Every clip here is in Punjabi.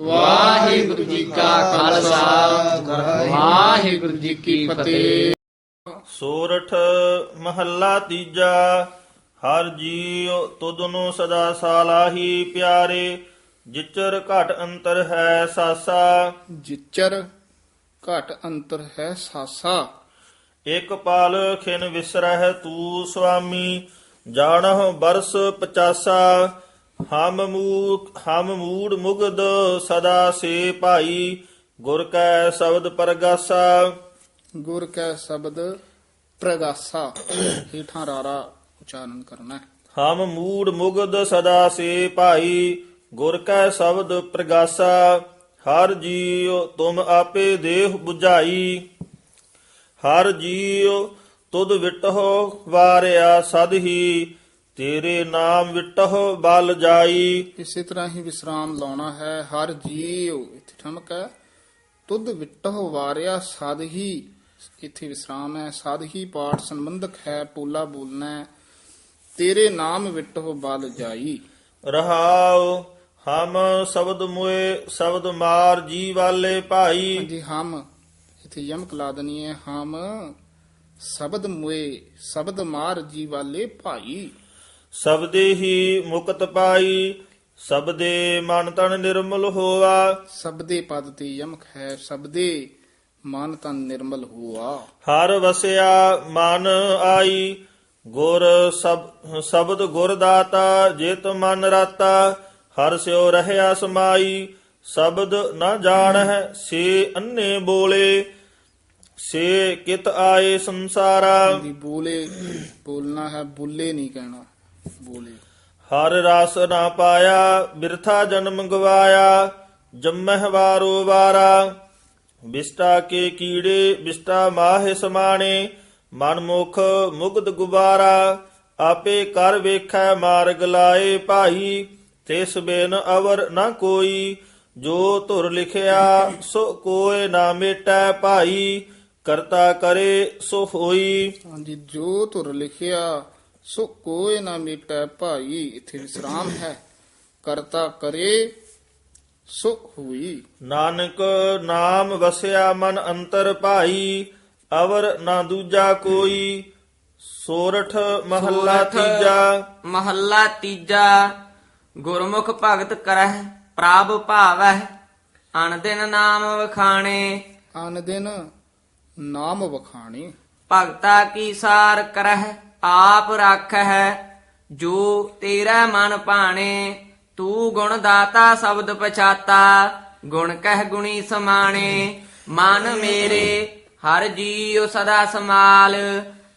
ਵਾਹਿਗੁਰੂ ਜੀ ਕਾ ਖਾਲਸਾ। ਵਾਹਿਗੁਰੂ ਜੀ ਕੀ ਫਤਿਹ। ਸੋਰਠ ਮਹੱਲਾ ਤੀਜਾ ਹਰ ਜੀਉ ਤੁਧਨੂੰ ਸਦਾ ਸਾਲਾਹੀ ਪਿਆਰੇ ਜਿਚਰ ਘਟ ਅੰਤਰ ਹੈ ਸਾਸਾ। ਜਿਚਰ ਘਟ ਅੰਤਰ ਹੈ ਸਾਸਾ। ਇਕ ਪਲ ਖਿਨ ਵਿਸਰਹਿ ਤੂ ਸੁਆਮੀ ਜਾਣਹੁ ਬਰਸ 50 ਹਮ ਮੂਕ ਹਮ ਮੂੜ ਮੁਗਦ ਸਦਾ ਸੇ ਭਾਈ ਗੁਰ ਕੈ ਸ਼ਬਦ ਪਰਗਾਸਾ। ਗੁਰ ਕੈ ਸ਼ਬਦ ਪ੍ਰਗਾਸਾ। ਹੀਠਾਂ ਰਾਰਾ ਉਚਾਰਨ ਕਰਨਾ ਹੈ। ਹਮ ਮੂੜ ਮੁਗਦ ਸਦਾ ਸੇ ਭਾਈ ਗੁਰ ਕੈ ਸ਼ਬਦ ਪ੍ਰਗਾਸਾ। ਹਰ ਜੀਉ ਤੁਮ ਆਪੇ ਦੇਹ 부ਝਾਈ ਹਰ ਜੀਉ ਤੁਧ ਵਿਟਹੁ ਵਾਰਿਆ ਸਦ ਹੀ ਤੇਰੇ ਨਾਮ ਵਿਟਹੁ ਬਲ ਜਾਈ। ਇਸੇ ਤਰ੍ਹਾਂ ਹੀ ਵਿਸਰਾਮ ਲਾਉਣਾ ਹੈ ਹਰ ਜੀਉ ਇੱਥੇ ਠਮਕ ਹੈ। ਤੁਧ ਵਿਟਹੁ ਵਾਰਿਆ ਸਦ ਹੀ ਇੱਥੇ ਵਿਸਰਾਮ ਹੈ। ਸਦ ਹੀ ਪਾਠ ਸੰਬੰਧਕ ਹੈ ਪੋਲਾ ਬੋਲਣਾ ਹੈ। ਤੇਰੇ ਨਾਮ ਵਿਟਹੁ ਬਲ ਜਾਈ। ਰਹਾਉ ਹਮ ਸ਼ਬਦ ਮੁਏ ਸ਼ਬਦ ਮਾਰ ਜੀ ਵਾਲੇ ਭਾਈ। ਹਾਂਜੀ ਹਮ ਇੱਥੇ ਯਮਕ ਲਾ ਦਨੀ ਹੈ। ਹਮ ਸ਼ਬਦ ਮੁਏ ਸ਼ਬਦ ਮਾਰ ਜੀ ਵਾਲੇ ਭਾਈ। ਸਬਦੇ ਹੀ ਮੁਕਤ ਪਾਈ ਸਬਦੇ ਮਨ ਤਨ ਨਿਰਮਲ ਹੋਆ। ਸਬਦੇ ਪਦ ਤੇ ਯਮਕ ਹੈ ਸਬਦੇ ਮਨ ਤਨ ਨਿਰਮਲ ਹੋਆ। ਹਰ ਵਸਿਆ ਮਨ ਆਈ ਗੁਰ ਸਬ ਸ਼ਬਦ ਗੁਰ ਦਾਤਾ ਜਿਤ ਮਨ ਰਾਤਾ। ਹਰ ਸਿਓ ਰਹਿਆ ਸਮਾਈ ਸ਼ਬਦ ਨਾ ਜਾਣਹਿ ਸੇ ਅੰਨੇ ਬੋਲੇ। ਸੇ ਕਿਤ ਆਏ ਸੰਸਾਰਾ। ਬੋਲੇ ਬੋਲਣਾ ਹੈ ਬੁੱਲੇ ਨਹੀਂ ਕਹਿਣਾ। ਬੋਲੇ ਹਰ ਰਸ ਨਾ ਪਾਇਆ, ਬਿਰਥਾ ਜਨਮ ਗਵਾਇਆ ਜੰਮਹਿ ਵਾਰੋ ਵਾਰਾ। ਬਿਸਟਾ ਕੇ ਕੀੜੇ, ਬਿਸਟਾ ਮਾਹਿ ਸਮਾਣੇ, ਮਨ ਮੁਖ ਮੁਗਧ ਗੁਬਾਰਾ। ਆਪੇ ਕਰ ਵੇਖੈ ਮਾਰਗ ਲਾਏ ਭਾਈ, ਤਿਸ ਬਿਨ ਅਵਰ ਨਾ ਕੋਈ। ਜੋ ਧੁਰ ਲਿਖਿਆ, ਸੋ ਕੋਏ ਨਾ ਮੇਟੈ ਭਾਈ। ਕਰਤਾ ਕਰੇ ਸੋ ਹੋਈ। ਹਾਂਜੀ, ਜੋ ਧੁਰ ਲਿਖਿਆ ਸੋ ਕੋਏ ਨਾ ਮਿਟੈ ਭਾਈ ਇਥੇ ਵਿਸਰਾਮ ਹੈ। ਕਰਤਾ ਕਰੇ ਸੋ ਹੋਈ। ਨਾਨਕ ਨਾਮ ਵਸਿਆ ਮਨ ਅੰਤਰ ਭਾਈ ਅਵਰ ਨਾ ਦੂਜਾ ਕੋਈ। ਸੋਰਠ ਮਹੱਲਾ ਸੋਰਠ ਤੀਜਾ। ਮਹੱਲਾ ਤੀਜਾ। ਗੁਰਮੁਖ ਭਗਤ ਕਰਹਿ ਪ੍ਰਭ ਭਾਵਹਿ। ਅਨ ਦਿਨ ਨਾਮ ਵਖਾਣੇ। ਅਨ ਦਿਨ ਨਾਮ ਵਖਾਣੀ। ਭਗਤਾ ਕੀ ਸਾਰ ਕਰਹਿ ਆਪ ਰੱਖ ਹੈ ਜੋ ਤੇਰਾ ਮਨ ਭਾਣੇ, ਤੂੰ ਗੁਣ ਦਾਤਾ ਸ਼ਬਦ ਪਛਾਤਾ, ਗੁਣ ਕਹਿ ਗੁਣੀ ਸਮਾਣੇ। ਮਨ ਮੇਰੇ, ਹਰ ਜੀਉ ਸਦਾ ਸਮਾਲ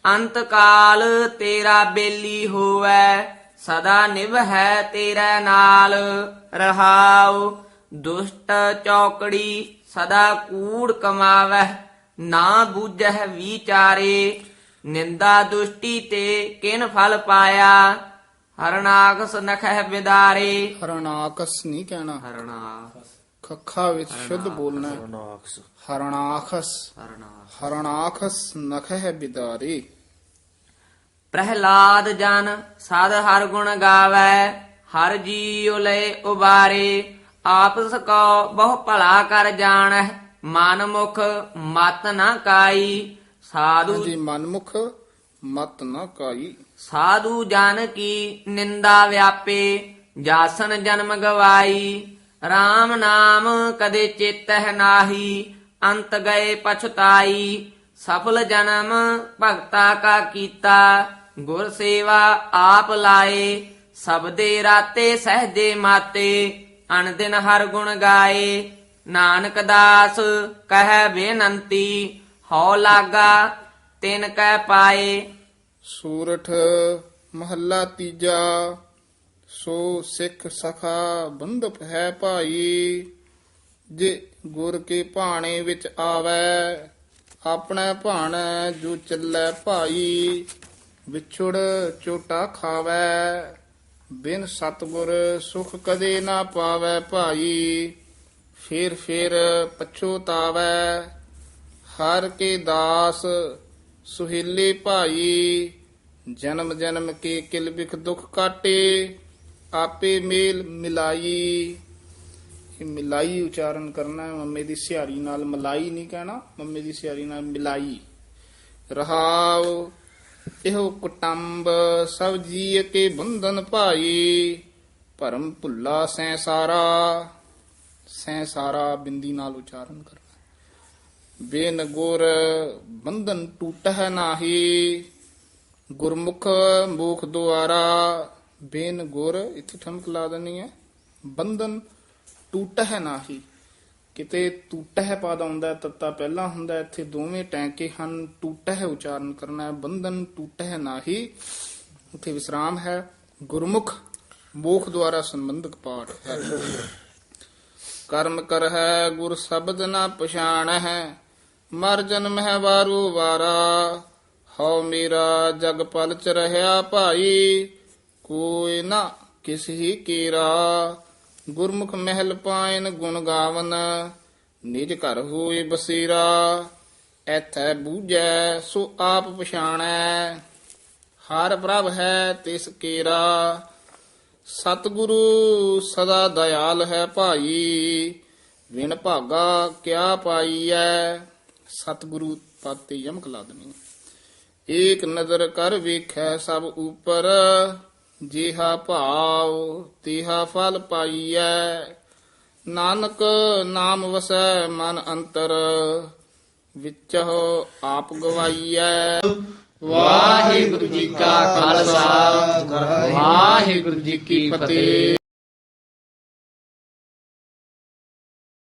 ਅੰਤ ਕਾਲ ਤੇਰਾ ਬੇਲੀ ਹੋਵੇ, ਸਦਾ ਨਿਭ ਹੈ ਤੇਰੇ ਨਾਲ। ਰਹਾਉ, ਦੁਸ਼ਟ ਚੌਕੜੀ ਸਦਾ ਕੂੜ ਕਮਾਵੈ ਨਾ ਬੂਝਹਿ ਵਿਚਾਰੇ। ਨਿੰਦਾ ਦੁਸ਼ਟੀ ਤੇ ਕਿਨ ਫਲ ਪਾਇਆ? ਹਰਨਾਕਸ ਨਖਹਿ ਬਿਦਾਰੇ। ਹਰਣਾਕਸ ਨਹੀਂ ਕਹਿਣਾ। ਹਰਨਾਕਸ। ਖੱਖਾ ਵਿੱਚ ਸ਼ੁੱਧ ਬੋਲਣਾ ਹਰਨਾਕਸ। ਹਰਣਾਖਸ ਨਖਹਿ ਬਿਦਾਰੇ। ਪ੍ਰਹਿਲਾਦ ਜਨ ਸਦ ਹਰ ਗੁਣ ਗਾਵੈ ਹਰ ਜੀਉ ਲਏ ਉਬਾਰੇ। ਆਪਸ ਕੋ ਬਹੁ ਭਲਾ ਕਰ ਜਾਣਹਿ ਮਨ ਮੁਖ ਮਤ ਨਾ ਕਾਈ। ਸਾਧੂ ਹਾਂਜੀ ਮਨਮੁਖ ਮਤ ਨਾ ਕਾਈ। ਸਾਧੂ ਜਨ ਕੀ ਨਿੰਦਾ ਵਿਆਪੇ ਜਾਸਨ ਜਨਮ ਗਵਾਈ। RAM ਨਾਮ ਕਦੇ ਚੇਤਹਿ ਨਾਹੀ ਅੰਤ ਗਏ ਪਛਤਾਈ। ਸਫਲ ਜਨਮ ਭਗਤਾ ਕਾ ਕੀਤਾ ਗੁਰ ਸੇਵਾ ਆਪ ਲਾਏ। ਸਬਦੇ ਰਾਤੇ ਸਹਜੇ ਮਾਤੇ ਅਨ ਦਿਨ ਹਰ ਗੁਣ ਗਾਏ। ਨਾਨਕ ਦਾਸ ਕਹਿ ਬੇਨੰਤੀ ਹਉ ਲਾਗਾ, ਤਿਨ ਕਹਿ ਪਾਏ। ਸੂਰਠ ਮਹੱਲਾ ਤੀਜਾ, ਸੋ ਸਿੱਖ ਸਖਾ ਬੰਧਪ ਹੈ ਭਾਈ। ਜੇ ਗੁਰ ਕੇ ਭਾਣੇ ਵਿੱਚ ਆਵੈ, ਆਪਣੇ ਭਾਣ ਜੋ ਚੱਲੈ ਭਾਈ। ਵਿਛੜ ਚੋਟਾ ਖਾਵੈ, ਬਿਨ ਸਤਗੁਰ ਸੁਖ ਕਦੇ ਨਾ ਪਾਵੈ ਭਾਈ। ਫੇਰ ਫੇਰ ਪਛੋਤਾਵੈ ਹਰ ਕੇ ਦਾਸ ਸੁਹੇਲੇ ਭਾਈ, ਜਨਮ ਜਨਮ ਕੇ ਕਿਲ ਬਿਖ ਦੁਖ ਕਾਟੇ, ਆਪੇ ਮੇਲ ਮਿਲਾਈ। ਇਹ ਮਿਲਾਈ ਉਚਾਰਨ ਕਰਨਾ ਹੈ, ਮੰਮੇ ਦੀ ਸਿਹਾਰੀ ਨਾਲ ਮਲਾਈ ਨਹੀਂ ਕਹਿਣਾ, ਮੰਮੇ ਦੀ ਸਿਹਾਰੀ ਨਾਲ ਮਿਲਾਈ। ਰਹਾਉ, ਇਹੋ ਕੁਟੰਬ, ਸਭ ਜੀਅ ਕੇ ਬੰਧਨ ਭਾਈ। ਭਰਮ ਭੁੱਲਾ ਸੈ ਸਾਰਾ ਸੈ ਸਾਰਾ ਬਿੰਦੀ ਨਾਲ ਉਚਾਰਨ ਕਰਨਾ। ਬੇਨ ਗੁਰ ਬੰਧਨ ਟੂਟਹਿ ਨਾਹੀ। ਗੁਰਮੁਖ ਮੂਖ ਦੁਆਰਾ ਬੇਨ ਗੁਰ ਇੱਥੇ ਠਮਕ ਲਾ ਦੇਣੀ ਹੈ। ਬੰਧਨ ਟੂਟਹਿ ਨਾਹੀ। ਕਿਤੇ ਟੂਟਹਿ ਪਦ ਆਉਂਦਾ ਹੈ, ਤੱਤਾ ਪਹਿਲਾਂ ਹੁੰਦਾ ਇੱਥੇ ਦੋਵੇਂ ਟੈਂਕੇ ਹਨ ਟੂਟਹਿ ਉਚਾਰਨ ਕਰਨਾ ਹੈ। ਬੰਧਨ ਟੂਟਹਿ ਨਾਹੀ। ਉੱਥੇ ਵਿਸਰਾਮ ਹੈ। ਗੁਰਮੁਖ ਮੋਖ ਦੁਆਰਾ ਸੰਬੰਧਕ ਪਾਠ ਹੈ। ਕਰਮ ਕਰ ਹੈ ਗੁਰ ਸ਼ਬਦ ਨਾ ਪਛਾਣ ਹੈ ਮਰ ਜਨਮ ਹੈ ਵਾਰੂ ਵਾਰਾ, ਹਉ ਮੇਰਾ ਜਗ ਪਲ ਚ ਰਹਿਆ ਭਾਈ, ਕੋਈ ਨਾ ਕਿਸ ਹੀ ਕੀਰਾ। ਗੁਰਮੁਖ ਮਹਿਲ ਪਾਇਨ ਗੁਣ ਗਾਵਨ, ਨਿਜ ਘਰ ਹੋਏ ਬਸੇਰਾ। ਐਥੈ ਬੂਝੈ, ਸੋ ਆਪ ਪਛਾਣੈ, ਹਰ ਪ੍ਰਭ ਹੈ ਤਿਸ ਕੇਰਾ। ਸਤਿਗੁਰੂ ਸਦਾ ਦਇਆਲ ਹੈ ਭਾਈ, ਵਿਣ ਭਾਗਾ ਕਿਆ ਪਾਈਐ। ਸਤਿਗੁਰੂ ਪਾਤੇ ਯਮਕ ਲਾ ਏਕ ਨਜ਼ਰ ਕਰ ਵੇਖੈ ਸਭ ਉਪਰ, ਜਿਹਾ ਭਾਵ ਤਿਹਾ ਫਲ ਪਾਈਐ। ਨਾਨਕ ਨਾਮ ਵਸੈ ਮਨ ਅੰਤਰ, ਵਿਚਹੁ ਆਪ ਗਵਾਈਐ। ਵਾਹਿਗੁਰੂ ਜੀ ਕਾ ਖਾਲਸਾ, ਵਾਹਿਗੁਰੂ ਜੀ ਕੀ ਫਤਿਹ।